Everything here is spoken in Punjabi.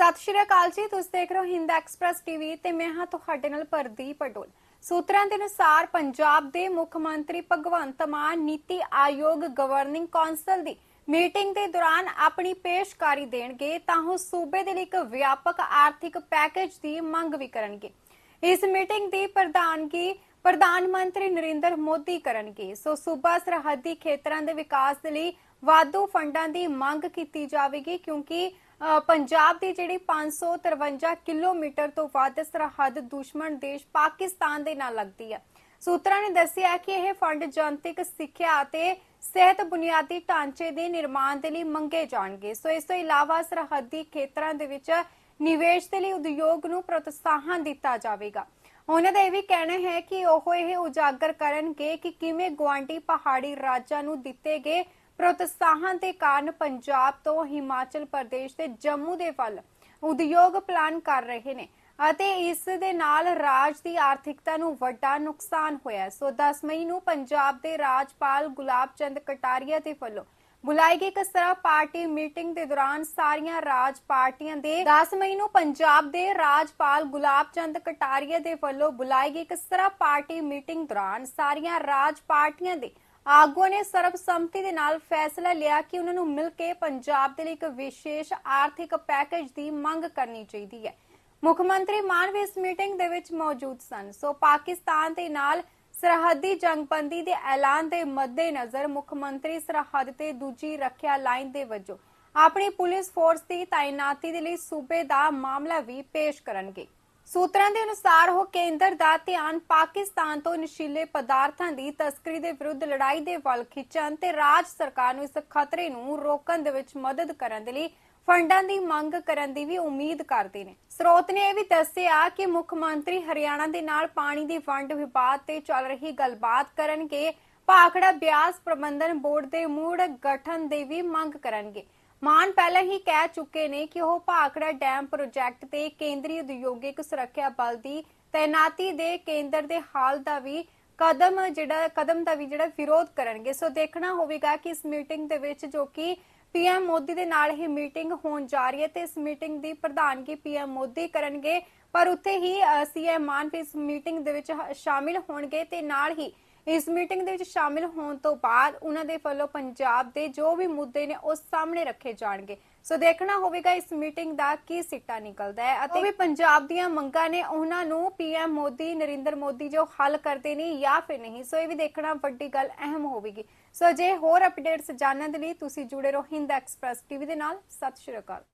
ਸਤਿ ਸ਼੍ਰੀ ਅਕਾਲ ਜੀ, ਤੁਸੀਂ ਦੇਖ ਰਹੇ ਹੋ ਹਿੰਦ ਐਕਸਪ੍ਰੈਸ ਟੀਵੀ ਤੇ ਮੈਂ ਹਾਂ ਤੁਹਾਡੇ ਨਾਲ ਪ੍ਰਦੀਪ ਪਟੋਲ। ਸੂਤਰਾਂ ਦੇ ਅਨੁਸਾਰ ਪੰਜਾਬ ਦੇ ਮੁੱਖ ਮੰਤਰੀ ਭਗਵੰਤ ਮਾਨ ਨੀਤੀ ਆਯੋਗ ਗਵਰਨਿੰਗ ਕੌਂਸਲ ਦੀ ਮੀਟਿੰਗ ਦੇ ਦੌਰਾਨ ਆਪਣੀ ਪੇਸ਼ਕਾਰੀ ਦੇਣਗੇ ਤਾਂ ਉਹ ਸੂਬੇ ਦੇ ਲਈ ਇੱਕ ਵਿਆਪਕ ਆਰਥਿਕ ਪੈਕੇਜ ਦੀ ਮੰਗ ਵੀ ਕਰਨਗੇ। ਇਸ ਮੀਟਿੰਗ ਦੀ ਪ੍ਰਧਾਨਗੀ ਪ੍ਰਧਾਨ ਮੰਤਰੀ ਨਰਿੰਦਰ ਮੋਦੀ ਕਰਨਗੇ। ਸੋ ਸੂਬਾ ਸਰਹੱਦੀ ਖੇਤਰਾਂ ਦੇ ਵਿਕਾਸ ਦੇ ਲਈ ਵਾਧੂ ਫੰਡਾਂ ਦੀ ਮੰਗ ਕੀਤੀ ਜਾਵੇਗੀ ਕਿਉਂਕਿ ਪੰਜਾਬ ਦੀ ਜਿਹੜੀ 553 ਕਿਲੋਮੀਟਰ ਤੋਂ ਵੱਧ ਸਰਹੱਦ ਦੁਸ਼ਮਣ ਦੇਸ਼ ਪਾਕਿਸਤਾਨ ਦੇ ਨਾਲ ਲੱਗਦੀ ਹੈ ਸੂਤਰਾਂ ਨੇ ਦੱਸਿਆ ਕਿ ਇਹ ਫੰਡ ਜਨਤਕ ਸਿੱਖਿਆ ਅਤੇ ਸਿਹਤ ਬੁਨਿਆਦੀ ਢਾਂਚੇ ਦੇ ਨਿਰਮਾਣ ਦੇ ਲਈ ਮੰਗੇ ਜਾਣਗੇ। ਸੋ ਇਸ ਤੋਂ ਇਲਾਵਾ ਸਰਹੱਦੀ ਖੇਤਰਾਂ ਦੇ ਵਿੱਚ ਨਿਵੇਸ਼ ਦੇ ਲਈ ਉਦਯੋਗ ਨੂੰ ਪ੍ਰੋਤਸਾਹਨ ਦਿੱਤਾ ਜਾਵੇਗਾ। ਉਹਨਾਂ ਦਾ ਇਹ ਵੀ ਕਹਿਣਾ ਹੈ ਕਿ ਉਹ ਇਹ ਉਜਾਗਰ ਕਰਨਗੇ ਕਿ ਕਿਵੇਂ ਗੁਆਂਢੀ ਪਹਾੜੀ ਰਾਜਾਂ ਨੂੰ ਦਿੱਤੇ ਗਏ ਪ੍ਰੋਤਸਾਹਨ ਦੇ ਕਾਰਨ ਪੰਜਾਬ ਤੋਂ ਹਿਮਾਚਲ ਪ੍ਰਦੇਸ਼ ਤੇ ਜੰਮੂ ਦੇ ਵੱਲ ਉਦਯੋਗ ਪਲਾਨ ਕਰ ਰਹੇ ਨੇ ਅਤੇ ਇਸ ਦੇ ਨਾਲ ਰਾਜ ਦੀ ਆਰਥਿਕਤਾ ਨੂੰ ਵੱਡਾ ਨੁਕਸਾਨ ਹੋਇਆ ਸੋ 10 ਮਈ ਨੂੰ ਪੰਜਾਬ ਦੇ ਰਾਜਪਾਲ ਗੁਲਾਬ ਚੰਦ ਕਟਾਰੀਆ ਦੇ ਵੱਲੋਂ ਬੁਲਾਈ ਗਈ ਇੱਕ ਸਰਵ ਪਾਰਟੀ ਮੀਟਿੰਗ ਦੇ ਦੌਰਾਨ ਸਾਰੀਆਂ ਰਾਜ ਪਾਰਟੀਆਂ ਦੇ 10 ਮਈ ਨੂੰ ਪੰਜਾਬ ਦੇ ਰਾਜਪਾਲ ਗੁਲਾਬ ਚੰਦ ਕਟਾਰੀਆ ਦੇ ਵੱਲੋਂ ਬੁਲਾਈ ਗਈ ਇੱਕ ਸਰਵ ਪਾਰਟੀ ਮੀਟਿੰਗ ਦੌਰਾਨ ਸਾਰੀਆਂ ਰਾਜ ਪਾਰਟੀਆਂ ਦੇ ਆਗੂਆਂ ਨੇ ਸਰਬਸੰਮਤੀ ਦੇ ਨਾਲ ਫੈਸਲਾ ਲਿਆ ਕਿ ਉਹਨਾਂ ਨੂੰ ਮਿਲ ਕੇ ਪੰਜਾਬ ਦੇ ਲਈ ਇੱਕ ਵਿਸ਼ੇਸ਼ ਆਰਥਿਕ ਪੈਕੇਜ ਦੀ ਮੰਗ ਕਰਨੀ ਚਾਹੀਦੀ ਹੈ। ਮੁੱਖ ਮੰਤਰੀ ਮਾਨ ਵੀ ਇਸ ਮੀਟਿੰਗ ਦੇ ਵਿੱਚ ਮੌਜੂਦ ਸਨ। ਸੋ ਪਾਕਿਸਤਾਨ ਦੇ ਨਾਲ ਸਰਹੱਦੀ ਜੰਗਬੰਦੀ ਦੇ ਐਲਾਨ ਦੇ ਮੱਦੇਨਜ਼ਰ ਮੁੱਖ ਮੰਤਰੀ ਸਰਹੱਦ ਤੇ ਦੂਜੀ ਰੱਖਿਆ ਲਾਈਨ ਦੇ ਵਜੋਂ ਆਪਣੀ ਪੁਲਿਸ ਫੋਰਸ ਦੀ ਤਾਇਨਾਤੀ ਦੇ ਲਈ ਸੂਬੇ ਦਾ ਮਾਮਲਾ ਵੀ ਪੇਸ਼ ਕਰਨਗੇ। ਸੂਤਰਾਂ ਦੇ ਅਨੁਸਾਰ ਉਹ ਕੇਂਦਰ ਦਾ ਧਿਆਨ ਪਾਕਿਸਤਾਨ ਤੋਂ ਨਸ਼ੀਲੇ ਪਦਾਰਥਾਂ ਦੀ ਤਸਕਰੀ ਦੇ ਵਿਰੁੱਧ ਲੜਾਈ ਦੇ ਵੱਲ ਖਿੱਚਣ ਤੇ ਰਾਜ ਸਰਕਾਰ ਨੂੰ ਇਸ ਖਤਰੇ ਨੂੰ ਰੋਕਣ ਦੇ ਵਿੱਚ ਮਦਦ ਕਰਨ ਦੇ ਲਈ ਫੰਡਾਂ ਦੀ ਮੰਗ ਕਰਨ ਦੀ ਵੀ ਉਮੀਦ ਕਰਦੇ ਨੇ। ਸਰੋਤ ਨੇ ਇਹ ਵੀ ਦੱਸਿਆ ਕਿ ਮੁੱਖ ਮੰਤਰੀ ਹਰਿਆਣਾ ਦੇ ਨਾਲ ਪਾਣੀ ਦੀ ਵੰਡ ਵਿਵਾਦ ਤੇ ਚੱਲ ਰਹੀ ਗੱਲਬਾਤ ਕਰਨਗੇ। ਭਾਖੜਾ ਬਿਆਸ ਪ੍ਰਬੰਧਨ ਬੋਰਡ ਦੇ ਮੂੜ ਗਠਨ ਦੀ ਵੀ ਮੰਗ ਕਰਨਗੇ। ਮਾਨ ਪਹਿਲਾਂ ਹੀ ਕਹਿ ਚੁੱਕੇ ਨੇ ਕਿ ਉਹ ਭਾਖੜਾ ਡੈਮ ਪ੍ਰੋਜੈਕਟ ਤੇ ਕੇਂਦਰੀ ਉਦਯੋਗਿਕ ਸੁਰੱਖਿਆ ਬਲ ਦੀ ਤੈਨਾਤੀ ਦੇ ਕੇਂਦਰ ਦੇ ਹਾਲ ਦਾ ਵੀ ਕਦਮ ਜਿਹੜਾ, ਕਦਮ ਦਾ ਵੀ ਜਿਹੜਾ ਵਿਰੋਧ ਕਰਨਗੇ। ਸੋ ਦੇਖਣਾ ਹੋਵੇਗਾ ਕਿ ਇਸ ਮੀਟਿੰਗ ਦੇ ਵਿੱਚ ਜੋ ਕਿ ਪੀਐਮ ਮੋਦੀ ਦੇ ਨਾਲ ਹੀ ਮੀਟਿੰਗ ਹੋਣ ਜਾ ਰਹੀ ਹੈ ਤੇ ਇਸ ਮੀਟਿੰਗ ਦੀ ਪ੍ਰਧਾਨਗੀ ਪੀਐਮ ਮੋਦੀ ਕਰਨਗੇ। ਪਰ ਉੱਥੇ ਹੀ ਸੀਐਮ ਮਾਨ ਵੀ ਇਸ ਮੀਟਿੰਗ ਦੇ ਵਿੱਚ ਸ਼ਾਮਿਲ ਹੋਣਗੇ ਤੇ ਨਾਲ ਹੀ ਇਸ ਮੀਟਿੰਗ ਦੇ ਵਿੱਚ ਸ਼ਾਮਿਲ ਹੋਣ ਤੋਂ ਬਾਅਦ ਉਹਨਾਂ ਦੇ ਵੱਲੋਂ ਪੰਜਾਬ ਦੇ ਜੋ ਵੀ ਮੁੱਦੇ ਨੇ ਉਹ ਸਾਹਮਣੇ ਰੱਖੇ ਜਾਣਗੇ। ਸੋ ਦੇਖਣਾ ਹੋਵੇਗਾ ਇਸ ਮੀਟਿੰਗ ਦਾ ਕੀ ਸਿੱਟਾ ਨਿਕਲਦਾ ਹੈ ਅਤੇ ਵੀ ਪੰਜਾਬ ਦੀਆਂ ਮੰਗਾਂ ਨੇ, ਉਹਨਾਂ ਨੂੰ ਪੀਐਮ ਮੋਦੀ, ਨਰਿੰਦਰ ਮੋਦੀ ਜੋ ਹੱਲ ਕਰਦੇ ਨੇ ਜਾਂ ਫਿਰ ਨਹੀਂ। ਸੋ ਇਹ ਵੀ ਦੇਖਣਾ ਵੱਡੀ ਗੱਲ ਅਹਿਮ ਹੋਵੇਗੀ। ਸੋ ਜੇ ਹੋਰ ਅਪਡੇਟਸ ਜਾਣਨ ਦੇ ਲਈ ਤੁਸੀਂ ਜੁੜੇ ਰਹੋ ਹਿੰਦ ਐਕਸਪ੍ਰੈਸ ਟੀਵੀ ਦੇ ਨਾਲ। ਸਤਿ ਸ਼੍ਰੀ ਅਕਾਲ।